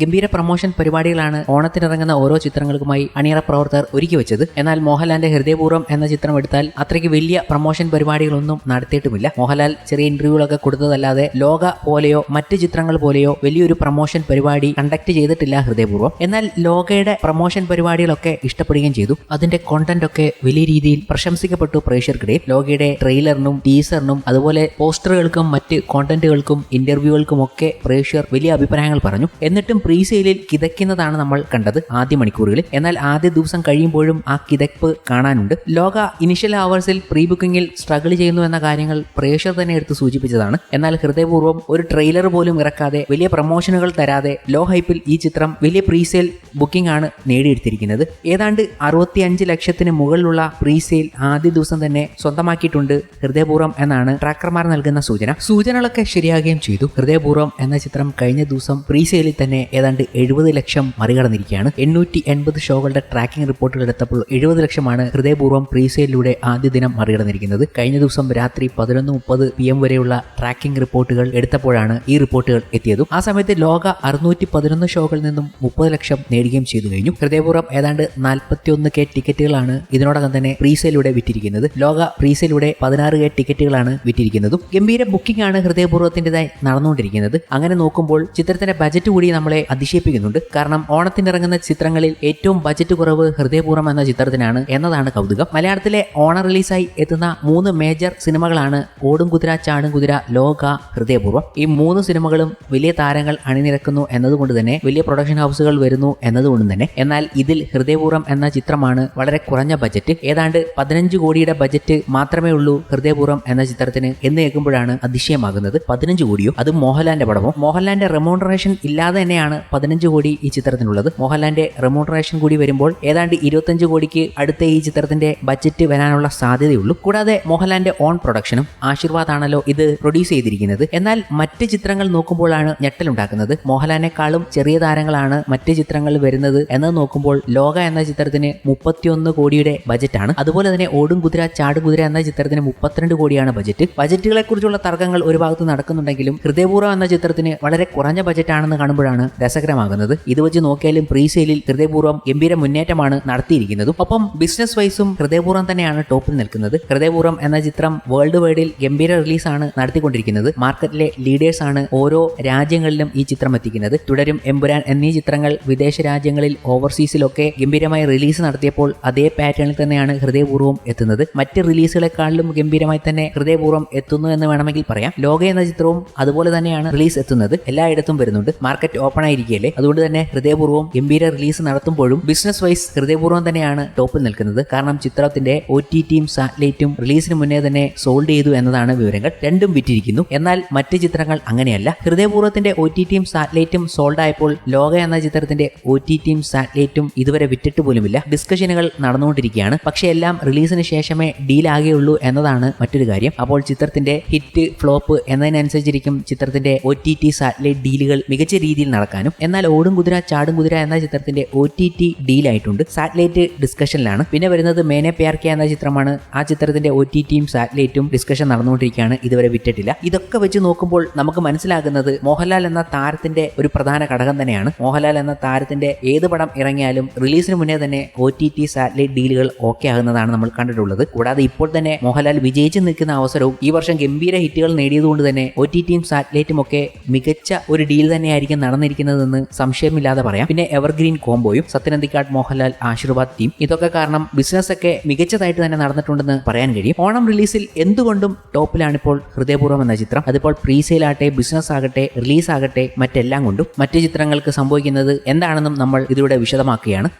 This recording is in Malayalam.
ഗംഭീര പ്രൊമോഷൻ പരിപാടികളാണ് ഓണത്തിനിറങ്ങുന്ന ഓരോ ചിത്രങ്ങൾക്കുമായി അണിയറ പ്രവർത്തകർ ഒരുക്കി വെച്ചത്. എന്നാൽ മോഹൻലാലിന്റെ ഹൃദയപൂർവം എന്ന ചിത്രം എടുത്താൽ അത്രയ്ക്ക് വലിയ പ്രൊമോഷൻ പരിപാടികളൊന്നും നടത്തിയിട്ടുമില്ല. മോഹൻലാൽ ചെറിയ ഇന്റർവ്യൂകളൊക്കെ കൊടുത്തതല്ലാതെ ലോക പോലെയോ മറ്റ് ചിത്രങ്ങൾ പോലെയോ വലിയൊരു പ്രൊമോഷൻ പരിപാടി കണ്ടക്ട് ചെയ്തിട്ടില്ല ഹൃദയപൂർവം. എന്നാൽ ലോകയുടെ പ്രൊമോഷൻ പരിപാടികളൊക്കെ ഇഷ്ടപ്പെടുകയും ചെയ്തു. അതിന്റെ കോണ്ടന്റ് ഒക്കെ വലിയ രീതിയിൽ പ്രശംസിക്കപ്പെട്ടു പ്രേക്ഷകർക്കിടയിൽ. ലോകയുടെ ട്രെയിലറിനും ടീസറിനും അതുപോലെ പോസ്റ്ററുകൾക്കും മറ്റ് കോണ്ടന്റുകൾക്കും ഇന്റർവ്യൂകൾക്കും ഒക്കെ പ്രേക്ഷകർ വലിയ അഭിപ്രായങ്ങൾ പറഞ്ഞു. എന്നിട്ടും പ്രീ സെയിലിൽ കിതയ്ക്കുന്നതാണ് നമ്മൾ കണ്ടത് ആദ്യ മണിക്കൂറുകളിൽ. എന്നാൽ ആദ്യ ദിവസം കഴിയുമ്പോഴും ആ കിതപ്പ് കാണാനുണ്ട്. ലോക ഇനിഷ്യൽ അവേഴ്സിൽ പ്രീ ബുക്കിംഗിൽ സ്ട്രഗിൾ ചെയ്യുന്നു എന്ന കാര്യങ്ങൾ പ്രേക്ഷകർ തന്നെ എടുത്ത് സൂചിപ്പിച്ചതാണ്. എന്നാൽ ഹൃദയപൂർവം ഒരു ട്രെയിലർ പോലും ഇറക്കാതെ വലിയ പ്രൊമോഷനുകൾ തരാതെ ലോ ഹൈപ്പിൽ ഈ ചിത്രം വലിയ പ്രീസെയിൽ ബുക്കിംഗ് ആണ് നേടിയെടുത്തിരിക്കുന്നത്. ഏതാണ്ട് അറുപത്തിയഞ്ച് ലക്ഷത്തിന് മുകളിലുള്ള പ്രീസെയിൽ ആദ്യ ദിവസം തന്നെ സ്വന്തമാക്കിയിട്ടുണ്ട് ഹൃദയപൂർവം എന്നാണ് ട്രാക്കർമാർ നൽകുന്ന സൂചന. സൂചനകളൊക്കെ ശരിയാകുകയും ചെയ്തു. ഹൃദയപൂർവം എന്ന ചിത്രം കഴിഞ്ഞ ദിവസം പ്രീ സെയിലിൽ ഏതാണ്ട് എഴുപത് ലക്ഷം മറികടന്നിരിക്കുകയാണ്. എണ്ണൂറ്റി എൺപത് ഷോകളുടെ ട്രാക്കിംഗ് റിപ്പോർട്ടുകൾ എടുത്തപ്പോൾ എഴുപത് ലക്ഷമാണ് ഹൃദയപൂർവം പ്രീസെയിലൂടെ ആദ്യ ദിനം മറികടന്നിരിക്കുന്നത്. കഴിഞ്ഞ ദിവസം രാത്രി പതിനൊന്ന് മുപ്പത് പി എം വരെയുള്ള ട്രാക്കിംഗ് റിപ്പോർട്ടുകൾ എടുത്തപ്പോഴാണ് ഈ റിപ്പോർട്ടുകൾ എത്തിയതും. ആ സമയത്ത് ലോക അറുന്നൂറ്റി പതിനൊന്ന് ഷോകളിൽ നിന്നും മുപ്പത് ലക്ഷം നേടുകയും ചെയ്തു കഴിഞ്ഞു. ഹൃദയപൂർവം ഏതാണ്ട് നാൽപ്പത്തിയൊന്ന് കെ ടിക്കറ്റുകളാണ് ഇതിനോടകം തന്നെ പ്രീസെയിലൂടെ വിറ്റിരിക്കുന്നത്. ലോക പ്രീസെയിലൂടെ പതിനാറ് കെ ടിക്കറ്റുകളാണ് വിറ്റിരിക്കുന്നതും. ഗംഭീര ബുക്കിംഗ് ആണ് ഹൃദയപൂർവത്തിന്റെതായി നടന്നുകൊണ്ടിരിക്കുന്നത്. അങ്ങനെ നോക്കുമ്പോൾ ചിത്രത്തിന്റെ ബജറ്റ് കൂടി നമ്മളെ അതിശയിപ്പിക്കുന്നുണ്ട്. കാരണം ഓണത്തിനിറങ്ങുന്ന ചിത്രങ്ങളിൽ ഏറ്റവും ബജറ്റ് കുറവ് ഹൃദയപൂർവം എന്ന ചിത്രത്തിനാണ് എന്നതാണ് കൗതുകം. മലയാളത്തിലെ ഓണ റിലീസായി എത്തുന്ന മൂന്ന് മേജർ സിനിമകളാണ് ഓടും കുതിര ചാടും കുതിര ലോക ഹൃദയപൂർവം. ഈ മൂന്ന് സിനിമകളും വലിയ താരങ്ങൾ അണിനിരക്കുന്നു എന്നതുകൊണ്ട് തന്നെ വലിയ പ്രൊഡക്ഷൻ ഹൗസുകൾ വരുന്നു എന്നതുകൊണ്ട് തന്നെ. എന്നാൽ ഇതിൽ ഹൃദയപൂർവം എന്ന ചിത്രമാണ് വളരെ കുറഞ്ഞ ബജറ്റ് ഏതാണ്ട് പതിനഞ്ച് കോടിയുടെ ബജറ്റ് മാത്രമേ ഉള്ളൂ ഹൃദയപൂർവം എന്ന ചിത്രത്തിന് എന്ന് കേൾക്കുമ്പോഴാണ് അതിശയമാകുന്നത്. പതിനഞ്ച് കോടിയോ? അത് മോഹൻലാലിന്റെ പടമോ? മോഹൻലാലിന്റെ റെമോണറേഷൻ ഇല്ലാതെ തന്നെയാണ് പതിനഞ്ച് കോടി ഈ ചിത്രത്തിനുള്ളത്. മോഹൻലാലിന്റെ റെമോണറേഷൻ കൂടി വരുമ്പോൾ ഏതാണ്ട് ഇരുപത്തഞ്ച് കോടിക്ക് അടുത്ത ഈ ചിത്രത്തിന്റെ ബജറ്റ് വരാനുള്ള സാധ്യതയുള്ളൂ. കൂടാതെ മോഹൻലാലിന്റെ ഓൺ പ്രൊഡക്ഷനും ആശീർവാദാണല്ലോ ഇത് പ്രൊഡ്യൂസ് ചെയ്തിരിക്കുന്നത്. എന്നാൽ മറ്റ് ചിത്രങ്ങൾ നോക്കുമ്പോഴാണ് ഞെട്ടലുണ്ടാക്കുന്നത്. മോഹൻലാലിനെക്കാളും ചെറിയ താരങ്ങളാണ് മറ്റ് ചിത്രങ്ങൾ വരുന്നത് എന്ന് നോക്കുമ്പോൾ ലോക എന്ന ചിത്രത്തിന് മുപ്പത്തിയൊന്ന് കോടിയുടെ ബജറ്റാണ് അതുപോലെ തന്നെ ഓടും കുതിര ചാടും കുതിര എന്ന ചിത്രത്തിന് മുപ്പത്തിരണ്ട് കോടിയാണ് ബജറ്റ് ബജറ്റുകളെ കുറിച്ചുള്ള തർക്കങ്ങൾ ഒരു ഭാഗത്ത് നടക്കുന്നുണ്ടെങ്കിലും ഹൃദയപൂർവം എന്ന ചിത്രത്തിന് വളരെ കുറഞ്ഞ ബജറ്റാണെന്ന് കാണുമ്പോഴാണ് രസകരമാകുന്നത്. ഇത് വെച്ച് നോക്കിയാലും പ്രീ സെയിലിൽ ഹൃദയപൂർവം ഗംഭീര മുന്നേറ്റമാണ് നടത്തിയിരിക്കുന്നതും. ഒപ്പം ബിസിനസ് വൈസും ഹൃദയപൂർവം തന്നെയാണ് ടോപ്പിൽ നിൽക്കുന്നത്. ഹൃദയപൂർവം എന്ന ചിത്രം വേൾഡ് വൈഡിൽ ഗംഭീര റിലീസാണ് നടത്തിക്കൊണ്ടിരിക്കുന്നത്. മാർക്കറ്റിലെ ലീഡേഴ്സ് ആണ് ഓരോ രാജ്യങ്ങളിലും ഈ ചിത്രം എത്തിക്കുന്നത്. തുടരും എമ്പുരാൻ എന്നീ ചിത്രങ്ങൾ വിദേശ രാജ്യങ്ങളിൽ ഓവർസീസിലൊക്കെ ഗംഭീരമായി റിലീസ് നടത്തിയപ്പോൾ അതേ പാറ്റേണിൽ തന്നെയാണ് ഹൃദയപൂർവം എത്തുന്നത്. മറ്റ് റിലീസുകളെക്കാളിലും ഗംഭീരമായി തന്നെ ഹൃദയപൂർവം എത്തുന്നു എന്ന് വേണമെങ്കിൽ പറയാം. ലോക എന്ന ചിത്രവും അതുപോലെ തന്നെയാണ് റിലീസ് എത്തുന്നത്. എല്ലായിടത്തും വരുന്നുണ്ട്. മാർക്കറ്റ് ഓപ്പൺ ആയിരിക്കുകയല്ലേ അതുകൊണ്ട് തന്നെ ഹൃദയപൂർവം ഗംഭീര റിലീസ് നടത്തുമ്പോഴും ബിസിനസ് വൈസ് ഹൃദയപൂർവം തന്നെയാണ് ടോപ്പിൽ നിൽക്കുന്നത്. കാരണം ചിത്രത്തിന്റെ ഒ ടി ടിയും സാറ്റലൈറ്റും റിലീസിന് മുന്നേ തന്നെ സോൾഡ് ചെയ്തു എന്നതാണ് വിവരങ്ങൾ. രണ്ടും വിറ്റിരിക്കുന്നു. എന്നാൽ മറ്റ് ചിത്രങ്ങൾ അങ്ങനെയല്ല. ഹൃദയപൂർവത്തിന്റെ ഒ ടി ടിയും സാറ്റലൈറ്റും സോൾഡ് ആയപ്പോൾ ലോക എന്ന ചിത്രത്തിന്റെ ഒ ടി ടിയും സാറ്റലൈറ്റും ഇതുവരെ വിറ്റിട്ട് പോലുമില്ല. ഡിസ്കഷനുകൾ നടന്നുകൊണ്ടിരിക്കുകയാണ്. പക്ഷേ എല്ലാം റിലീസിന് ശേഷമേ ഡീൽ ആകുകയുള്ളൂ എന്നതാണ് മറ്റൊരു കാര്യം. അപ്പോൾ ചിത്രത്തിന്റെ ഹിറ്റ് ഫ്ലോപ്പ് എന്നതിനനുസരിച്ചിരിക്കും ചിത്രത്തിന്റെ ഒ ടി ടി സാറ്റലൈറ്റ് ഡീലുകൾ മികച്ച രീതിയിൽ നടക്കാനും എന്നാൽ ഓടും കുതിര ചാടും കുതിര എന്ന ചിത്രത്തിന്റെ ഒ ടി ടി ഡീലായിട്ടുണ്ട്. സാറ്റലൈറ്റ് ഡിസ്കഷനിലാണ്. പിന്നെ വരുന്നത് മേനെ പ്യാർക്ക എന്ന ചിത്രമാണ്. ആ ചിത്രത്തിന്റെ ഒ ടി ടിയും സാറ്റലൈറ്റും ഡിസ്കഷൻ നടന്നുകൊണ്ടിരിക്കുകയാണ്. ഇതുവരെ വിറ്റിട്ടില്ല. ഇതൊക്കെ വെച്ച് നോക്കുമ്പോൾ നമുക്ക് മനസ്സിലാകുന്നത് മോഹൻലാൽ എന്ന താരത്തിന്റെ ഒരു പ്രധാന ഘടകം തന്നെയാണ്. മോഹൻലാൽ എന്ന താരത്തിന്റെ ഏത് പടം ഇറങ്ങിയാലും റിലീസിന് മുന്നേ തന്നെ ഒ ടി ടി സാറ്റലൈറ്റ് ഡീലുകൾ ഓക്കെ ആകുന്നതാണ് നമ്മൾ കണ്ടിട്ടുള്ളത്. കൂടാതെ ഇപ്പോൾ തന്നെ മോഹൻലാൽ വിജയിച്ച് നിൽക്കുന്ന അവസരവും ഈ വർഷം ഗംഭീര ഹിറ്റുകൾ നേടിയതുകൊണ്ട് തന്നെ ഒ ടി ടിയും സാറ്റലൈറ്റും ഒക്കെ മികച്ച ഒരു ഡീൽ തന്നെയായിരിക്കും നടന്നിരിക്കുന്നതെന്ന് സംശയമില്ലാതെ പറയാം. പിന്നെ എവർഗ്രീൻ കോംബോയും സത്യനന്ദിക്കാട് മോഹൻലാൽ ആശീർവാദ് ടീം ഇതൊക്കെ കാരണം ബിസിനസ് ഒക്കെ മികച്ചതായിട്ട് തന്നെ നടന്നിട്ടുണ്ടെന്ന് പറയാൻ കഴിയും. ഓണം റിലീസിൽ എന്തുകൊണ്ടും ടോപ്പിലാണിപ്പോൾ ഹൃദയപൂർവം എന്ന ചിത്രം. അതിപ്പോൾ പ്രീ സെയിൽ ആകട്ടെ ബിസിനസ് ആകട്ടെ റിലീസ് ആകട്ടെ മറ്റെല്ലാം കൊണ്ടും മറ്റ് ചിത്രങ്ങൾക്ക് സംഭവിക്കുന്നത് എന്താണെന്നും നമ്മൾ ഇതിലൂടെ വിശദമാക്കുകയാണ്.